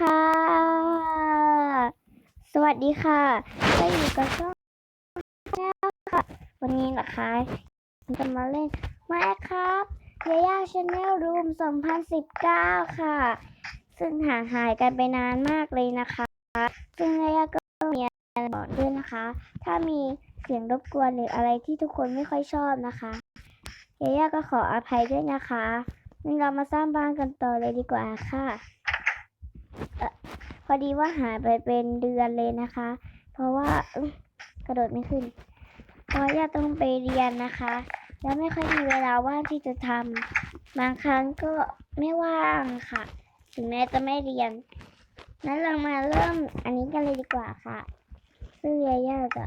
ค่ะ สวัสดีค่ะก็อยู่กับช่องแล้วค่ะ วันนี้นะคะจะมาเล่นมาครับยาย่าชาแนลรูม2019 ค่ะ ซึ่งห่างหายกันไปนานมากเลยนะคะ ซึ่งยาย่าก็มีอะไรบอกด้วยนะคะ ถ้ามีเสียงรบกวนหรืออะไรที่ทุกคนไม่ค่อยชอบนะคะยาย่าก็ขออภัยด้วยนะคะงั้นเรามาสร้างบ้านกันต่อเลยดีกว่าค่ะ พอดีว่าหายไปเป็นเดือนเลยนะคะ เพราะว่ากระโดดไม่ขึ้น เพราะย่าต้องไปเรียนนะคะ แล้วไม่ค่อยมีเวลาว่างที่จะทำบางครั้งก็ไม่ว่างค่ะ ถึงแม้จะไม่เรียนนั้นเรามาเริ่มอันนี้กันเลยดีกว่าค่ะ ซึ่งย่าจะ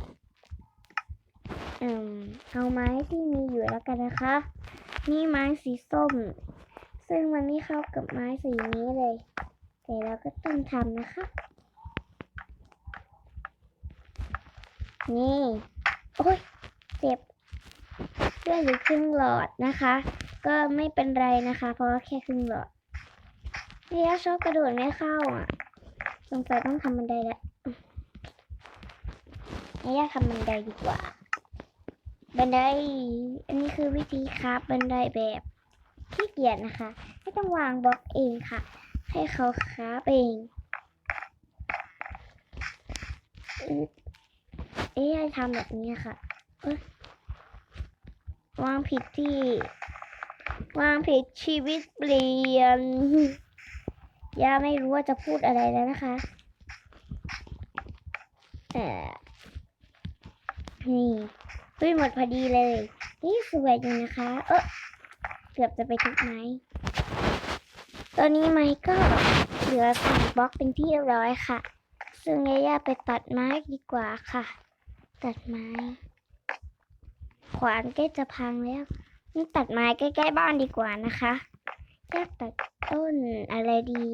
อืมเอาไม้ที่มีอยู่แล้วกันนะคะ นี่ไม้สีส้ม ซึ่งมันไม่เข้ากับไม้สีนี้เลย แต่เราก็ต้องทำนะคะนี่ โอ้ยเจ็บเลือดอยู่ครึ่งหลอดนะคะ ก็ไม่เป็นไรนะคะ เพราะว่าแค่ครึ่งหลอดนี่ยชอบกระโดดไม่เข้าอะสงสัยต้องทำบันไดละนี่ยทำบันไดดีกว่า บันได อันนี้คือวิธีคราฟบันไดแบบขี้เกียจนะคะ ไม่ต้องวางบล็อกเองค่ะ ให้เขา ค้าบเองเอ๊ะทำแบบนี้ค่ะวางผิดที่วางผิดชีวิตเปลี่ยนย่าไม่รู้ว่าจะพูดอะไรแล้วนะคะเออนี่เฮ้ยหมดพอดีเลย นี่สวยอยู่นะคะ เออเกือบจะไปทุกไม้ ตอนนี้ไม้ก็เหลือสี่บล็อกเป็นที่เรียบร้อยค่ะ ซึ่งย่าไปตัดไม้ดีกว่าค่ะ ตัดไม้ ขวานใกล้จะพังแล้ว นี่ตัดไม้ใกล้ๆบ้านดีกว่านะคะย่าตัดต้นอะไรดี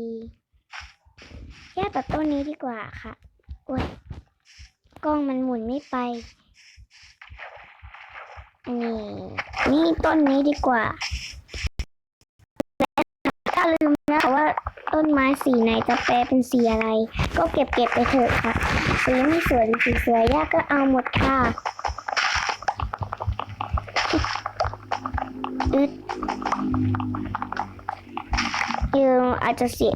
ย่าตัดต้นนี้ดีกว่าค่ะโอ้ยกล้องมันหมุนไม่ไป อันนี้นี่ต้นนี้ดีกว่า ลืมนะคะว่าต้นไม้สีไหนจะแปลเป็นสีอะไร ก็เก็บเก็บไปเถอะค่ะสีไม่สวยหรือสีสวยยากก็เอาหมดค่ะอึดยืมอาจจะเสีย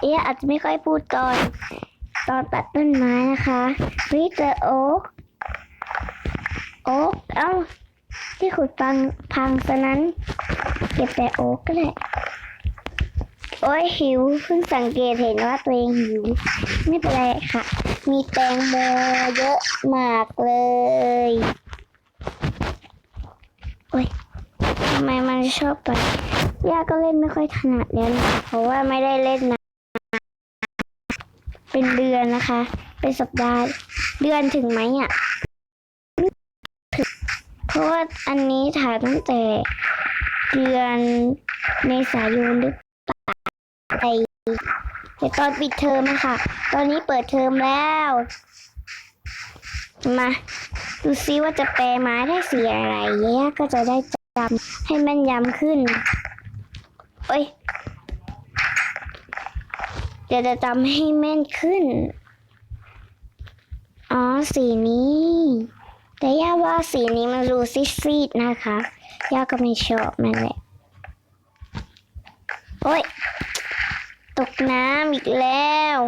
เอ๊ะอาจจะไม่ค่อยพูดตอน ตอนตัดต้นไม้นะคะเฮ้ยเจอโอ๊กโอ๊กเอ้าที่ขุดพังพังซะนั้น เก็บแต่โอ๊กก็ได้ โอ้ยหิวเพิ่งสังเกตเห็นว่าตัวเองหิว ไม่เป็นไรค่ะ มีแตงโมเยอะมากเลยโอ้ยทำไมมันชอบไปย่าก็เล่นไม่ค่อยถนัดแล้วนะเพราะว่าไม่ได้เล่นนานเป็นเดือนนะคะ เป็นสัปดาห์เดือนถึงไหมอะถึงเพราะว่าอันนี้ถ่ายตั้งแต่เดือนเมษายนหรือ ไปเดี๋ยวตอนปิดเทอมอะค่ะตอนนี้เปิดเทอมแล้ว มา ดูซิว่าจะแปลไม้ได้สีอะไรเนี่ยก็จะได้จำให้แม่นยำขึ้น เอ้ยเดี๋ยวจะจำให้แม่นขึ้น อ๋อ สีนี้ แต่ย่าว่าสีนี้มันดูซีดๆนะคะ ย่าก็ไม่ชอบนั่นแหละ โอ้ย ตกน้ำอีกแล้ว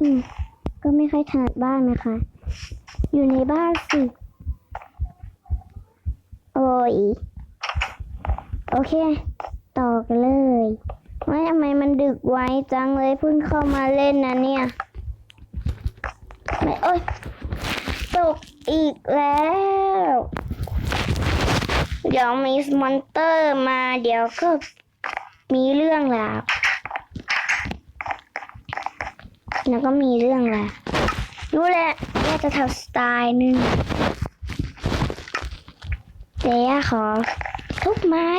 อืมก็ไม่ค่อยถนัดบ้านนะคะ อยู่ในบ้านสิ โอ้ย โอเค ต่อกันเลยว่าทำไมมันดึกไว้จังเลยเพิ่งเข้ามาเล่นนะเนี่ยไม่โอ้ย ตกอีกแล้ว เดี๋ยวมีมอนเตอร์มาเดี๋ยวก็ มีเรื่องราวแล้วก็มีเรื่องราวรู้แหละย่าจะทำสไตล์หนึ่งแต่ย่าขอทุบไม้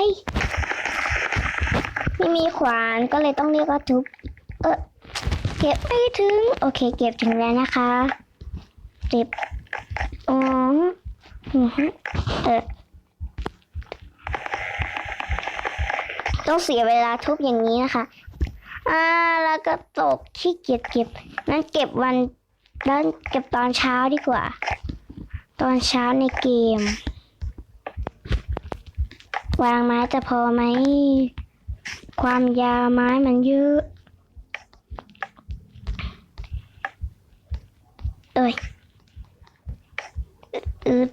ไม่มีขวานก็เลยต้องเรียกว่าทุบเออเก็บไม่ถึง โอเค เก็บถึงแล้วนะคะเก็บอ๋ออือเออ ต้องเสียเวลาทุบอย่างนี้นะคะ อ่าแล้วก็ตกขี้เกียจเก็บงั้นเก็บวันนั้นเก็บตอนเช้าดีกว่า ตอนเช้าในเกม วางไม้จะพอไหม ความยาวไม้มันเยอะ เอ้ยอึด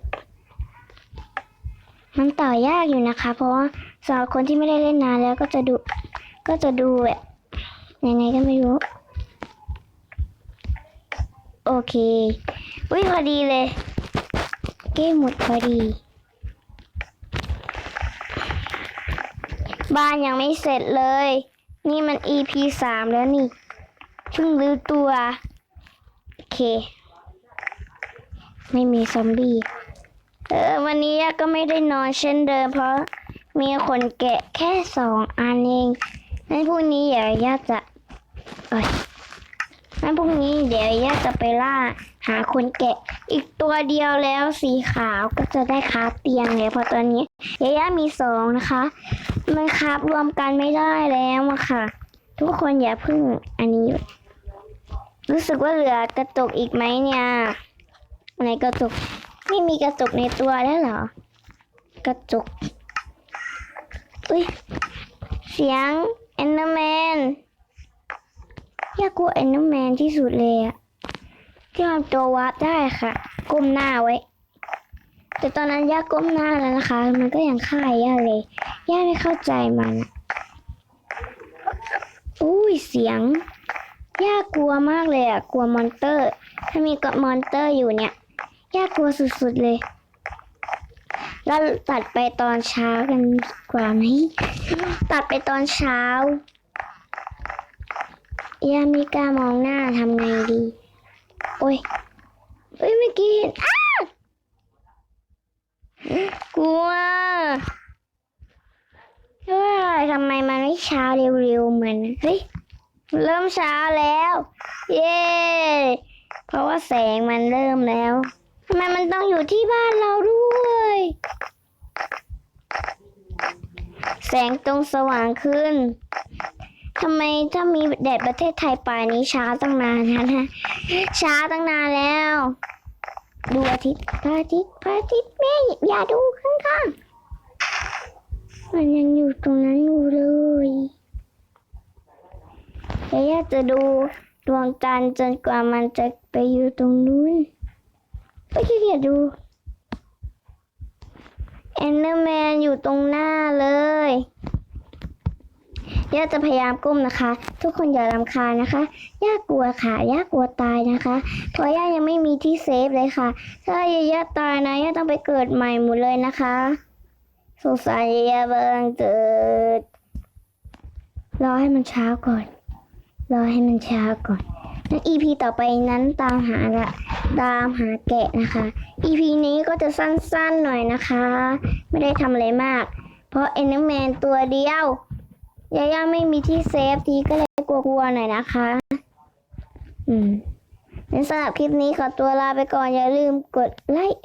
มันต่อยากอยู่นะคะ เพราะว่าสำหรับคนที่ไม่ได้เล่นนานแล้วก็จะดูก็จะดูแบบยังไงก็ไม่รู้ โอเคอุ้ยพอดีเลย เกมหมดพอดี บ้านยังไม่เสร็จเลย นี่มัน EP สามแล้วนี่เพิ่งรู้ตัว โอเค ไม่มีซอมบี้ เออวันนี้ย่าก็ไม่ได้นอนเช่นเดิมเพราะมีคนแกะแค่สองอันเองงั้นพรุ่งนี้เดี๋ยวย่าจะเอ้ยงั้นพรุ่งนี้เดี๋ยวย่าจะไปล่า หาคนแกะ อีกตัวเดียวแล้วสีขาวก็จะได้คาเตียงเลยเพราะตอนนี้ยาย่ามีสองนะคะ มันคาฟรวมกันไม่ได้แล้วอะค่ะ ทุกคนอย่าเพึ่งอันนี้ รู้สึกว่าเหลือกระจกอีกไหมเนี่ย ในกระจก ไม่มีกระจกในตัวแล้วเหรอ กระจก อุ้ย เสียงเอนเดอร์แมนอยากกลัวเอนเดอร์แมนที่สุดเลยอะที่ทำตัววาร์ปได้ค่ะ ก้มหน้าไว้ แต่ตอนนั้นย่าก้มหน้าแล้วนะคะ มันก็ยังฆ่าย่าเลย ย่าไม่เข้าใจมันอะอุ้ยเสียงย่ากลัวมากเลยอะกลัวมอนเตอร์ ถ้ามีกับมอนเตอร์อยู่เนี่ย ย่ากลัวสุดๆเลยแล้วตัดไปตอนเช้ากันดีกว่าไหมตัดไปตอนเช้าย่าไม่กล้ามองหน้าทำไงดี โอ้ยเอ้ยเมื่อกี้เห็นอ้ากลัวเฮ้ยทำไมมันไม่เช้าเร็วๆเหมือนเฮ้ยเริ่มเช้าแล้ว เย้ เพราะว่าแสงมันเริ่มแล้ว ทำไมมันต้องอยู่ที่บ้านเราด้วย แสงตรงสว่างขึ้นทำไมถ้ามีแดดประเทศไทยป่านนี้ช้าตั้งนานนะนะ ช้าตั้งนานแล้ว ดูอาทิตย์พระอาทิตย์พระอาทิตย์แม่อย่าดูข้างๆ มันยังอยู่ตรงนั้นอยู่เลยยายาจะดูดวงจันทร์จนกว่ามันจะไปอยู่ตรงนู้น ก็ขี้เกียจดูเอนเดอร์แมนอยู่ตรงหน้าเลยย่าจะพยายามก้มนะคะ ทุกคนอย่ารำคาญนะคะย่ากลัวค่ะย่ากลัวตายนะคะ เพราะย่ายังไม่มีที่เซฟเลยค่ะ ถ้าย่าตายนะย่าต้องไปเกิดใหม่หมดเลยนะคะสงสารย่าเบิงเกิดรอให้มันเช้าก่อน รอให้มันเช้าก่อนนั้น EP ต่อไปนั้นตามหาละ ตามหาแกะนะคะ EP นี้ก็จะสั้นๆหน่อยนะคะ ไม่ได้ทำอะไรมาก เพราะ Enderman ตัวเดียวยาย่าไม่มีที่เซฟทีก็เลยกลัวๆหน่อยนะคะ อืมงั้นสำหรับคลิปนี้ขอตัวลาไปก่อน อย่าลืมกดไลค์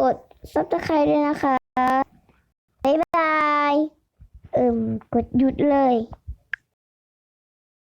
กดซับสไครต์ด้วยนะคะ บ๊ายบาย เอิ่ม กดหยุดเลย